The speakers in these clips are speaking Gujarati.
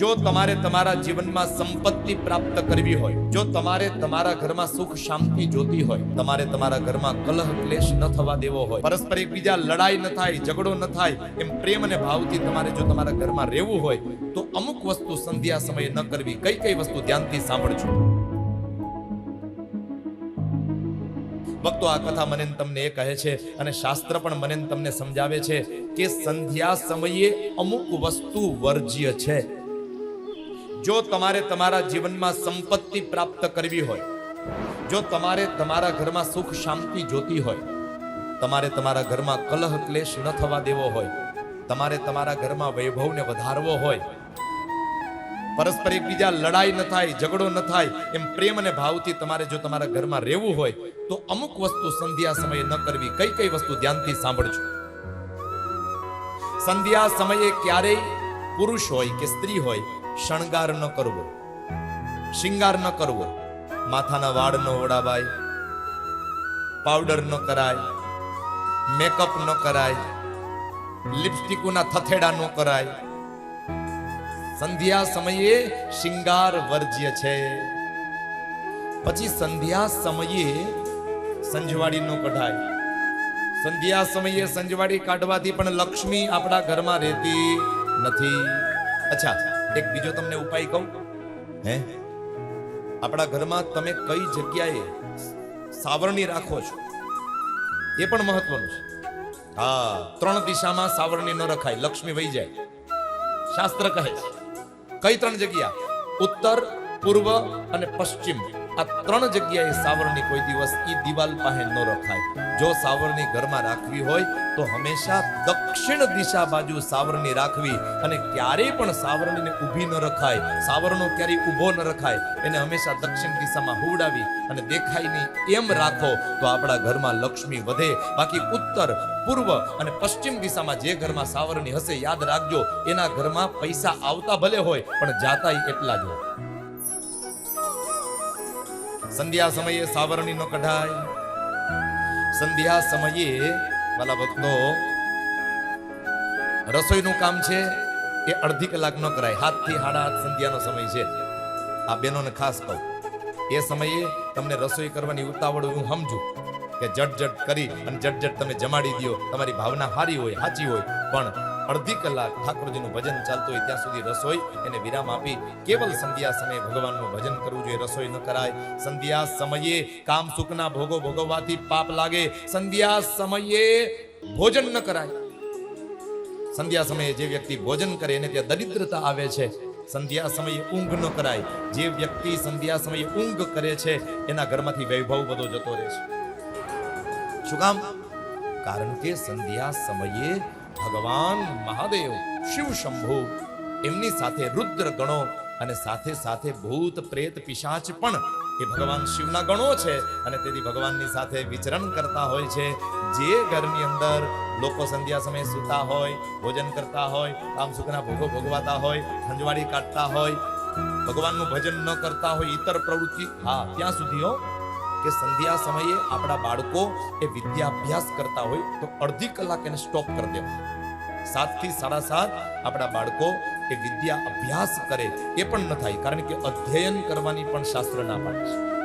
જો તમારે તમારા જીવનમાં સંપત્તિ પ્રાપ્ત કરવી હોય, જો તમારે તમારા ઘરમાં સુખ શાંતિ જોતી હોય, તમારે તમારા ઘરમાં કલહ ક્લેશ ન થવા દેવો હોય, પરસ્પર એકબીજા લડાઈ ન થાય, ઝઘડો ન થાય, એમ પ્રેમ અને ભાવથી તમારે જો તમારા ઘરમાં રહેવું હોય, તો અમુક વસ્તુ સંધ્યા સમયે ન કરવી. કઈ કઈ વસ્તુ ધ્યાનથી સાંભળજો. ભક્તો, આ કથા મને તમને એ કહે છે અને શાસ્ત્ર પણ મને તમને સમજાવે છે કે સંધ્યા સમયે અમુક વસ્તુ વર્જ્ય છે. જો તમારે તમારા જીવનમાં સંપત્તિ પ્રાપ્ત કરવી હોય, જો તમારે તમારા ઘરમાં સુખ શાંતિ જોતી હોય, તમારે તમારા ઘરમાં કલહ ક્લેશ ન થવા દેવો હોય, તમારે તમારા ઘરમાં વૈભવને વધારવો હોય, પરસ્પર એકબીજા લડાઈ ન થાય, ઝઘડો ન થાય, એમ પ્રેમ અને ભાવથી તમારે જો તમારા ઘરમાં રહેવું હોય, તો અમુક વસ્તુ સંધ્યા સમયે ન કરવી. કઈ કઈ વસ્તુ ધ્યાનથી સાંભળજો. સંધ્યા સમયે ક્યારેય પુરુષ હોય કે સ્ત્રી હોય શણગાર ન કરવો, શિંગાર ન કરવો, માથાના વાળ ન ઓડાવાય, પાવડર ન કરાય, મેકઅપ ન કરાય, લિપસ્ટિકોના થથેડા ન કરાય. સંધ્યા સમયે શિંગાર વર્જ્ય છે. પછી સંધ્યા સમયે સંજવાડી નો કઢાય. સંધ્યા સમયે સંજવાડી કાઢવાથી પણ લક્ષ્મી આપણા ઘરમાં રહેતી નથી. અચ્છા. એક બીજો તમને ઉપાય કહું? હે? આપણા ઘરમાં તમે કઈ જગ્યાએ સાવરણી રાખો છો? એ પણ મહત્વનું છે. હા, ત્રણ દિશામાં સાવરણી ન રખાય, લક્ષ્મી વહી જાય. શાસ્ત્ર કહે છે, કઈ ત્રણ જગ્યા? ઉત્તર, પૂર્વ અને પશ્ચિમ. આ ત્રણ જગ્યાએ સાવરણી કોઈ દિવસ ઈ દિવાલ પાસે ન રખાય. જો સાવરણી ઘરમાં રાખવી હોય, તો હંમેશા દક્ષિણ દિશા બાજુ સાવરણી રાખવી અને ક્યારેય પણ સાવરણીને ઊભી ન રખાય. સાવરણો ક્યારેય ઊભો ન રખાય. એને હંમેશા દક્ષિણ દિશામાં હુવડાવી અને દેખાય નહીં એમ રાખો તો આપણા ઘરમાં લક્ષ્મી વધે. બાકી ઉત્તર, પૂર્વ અને પશ્ચિમ દિશામાં જે ઘરમાં સાવરણી હશે, યાદ રાખજો, એના ઘરમાં પૈસા આવતા ભલે હોય, પણ જાતા એટલા જ હોય. સંધ્યા સમયે સાવરણી કઢાય. સંધ્યા સમયે વાલા ભક્તો, રસોઈનું કામ છે એ અડધી કલાક ન કરાય. હાથથી હાડા હાથ સંધ્યાનો સમય છે. આ બહેનોને ખાસ કહું. એ સમયે તમને રસોઈ કરવાની ઉતાવળ હું સમજુ કે જટ જટ કરી અને જટ જટ તમે જમાડી દો તમારી ભાવના સારી હોય, સાચી હોય. પણ અડધી કલાક ઠાકોરજીનું ભજન ચાલતું હોય ત્યાં સુધી રસોઈ એને વિરામ આપી કેવલ સંધ્યા સમયે ભગવાનનું ભજન કરવું જોઈએ. રસોઈ ન કરાય. સંધ્યા સમયે કામ સુખના ભોગો ભોગવવાથી પાપ લાગે. સંધ્યા સમયે ભોજન ન કરાય. સંધ્યા સમયે જે વ્યક્તિ ભોજન કરે એને ત્યાં દરિદ્રતા આવે છે. સંધ્યા સમયે ઊંઘ ન કરાય. જે વ્યક્તિ સંધ્યા સમયે ઊંઘ કરે છે, એના ઘરમાંથી વૈભવ બધો જતો રહે છે. શું કામ? કારણ કે સંધ્યા સમયે ભગવાન મહાદેવ, શિવ શંભુ, એમની સાથે રુદ્ર ગણો અને સાથે સાથે ભૂત, પ્રેત, પિશાચ પણ. એ ભગવાન શિવના ગણો છે અને તેથી ભગવાનની સાથે વિચરણ કરતા હોય છે. જે ઘરની અંદર લોકો સંધ્યા સમયે સૂતા હોય, ભોજન કરતા હોય, કામ સુખના ભોગો ભોગવાતા હોય ખંજવાડી કાઢતા હોય, ભગવાનનું ભજન ન કરતા હોય ઇતર પ્રવૃત્તિ, હા, ત્યાં સુધી, હો. કે સંધ્યા સમયે આપણા બાળકો એ વિદ્યાભ્યાસ કરતા હોય તો અડધી કલાક એને સ્ટોપ કરી દેવા. સાતથી સાડા સાત આપણા બાળકો એ વિદ્યા અભ્યાસ કરે એ પણ ન થાય, કારણ કે અધ્યયન કરવાની પણ શાસ્ત્ર ના પાડે છે.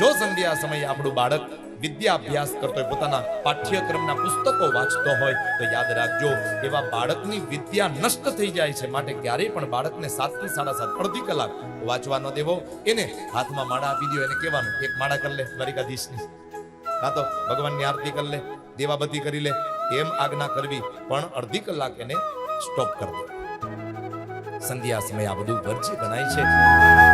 જો સંધ્યા સમયે આપણું બાળક વિદ્યા અભ્યાસ કરતો હોય, પોતાના પાઠ્યક્રમના પુસ્તકો વાંચતો હોય, તો યાદ રાખજો, એવા બાળકની વિદ્યા નષ્ટ થઈ જાય છે. માટે ક્યારેય પણ બાળકને સાતથી સાડા સાત અડધી કલાક વાંચવા ન દેવો. એને હાથમાં માળા આપી દો, એને કહેવાનું, એક માળા કરી લે, દ્વારિકાધીશની. કાં તો ભગવાનની આરતી કરી લે દેવાબતી કરી લે, એમ આજ્ઞા કરવી, પણ અડધી કલાક એને સ્ટોપ કરી સંધ્યા સમય આ બધું વર્જ્ય ગણાય છે.